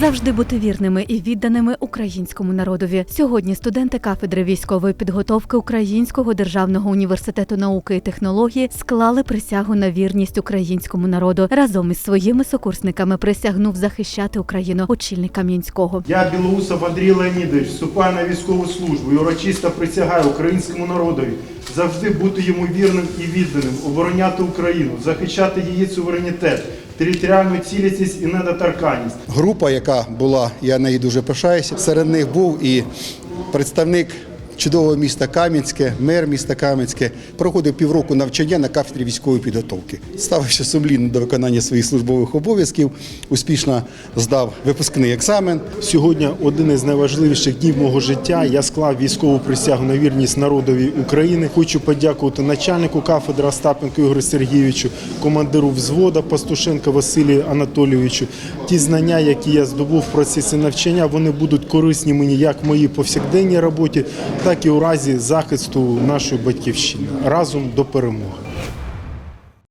завжди бути вірними і відданими українському народові. Сьогодні студенти кафедри військової підготовки Українського державного університету науки і технології склали присягу на вірність українському народу. Разом із своїми сокурсниками присягнув захищати Україну очільник Кам'янського. Я, Білоусов Андрій Леонідович, вступаю на військову службу і урочисто присягаю українському народові завжди бути йому вірним і відданим, обороняти Україну, захищати її суверенітет, територіальну цілісність і недоторканність. група, яка була, я нею дуже пишаюся. Серед них був і представник чудового міста Кам'янське, мер міста Кам'янське. Проходив півроку навчання на кафедрі військової підготовки. Ставився сумлінно до виконання своїх службових обов'язків, успішно здав випускний екзамен. Сьогодні один із найважливіших днів мого життя. Я склав військову присягу на вірність народові України. Хочу подякувати начальнику кафедри Остапенку Ігорю Сергійовичу, командиру взвода Пастушенка Василію Анатолійовичу. Ті знання, які я здобув в процесі навчання, вони будуть корисні мені як в моїй повсякденній роботі, так і у разі захисту нашої батьківщини. Разом до перемоги.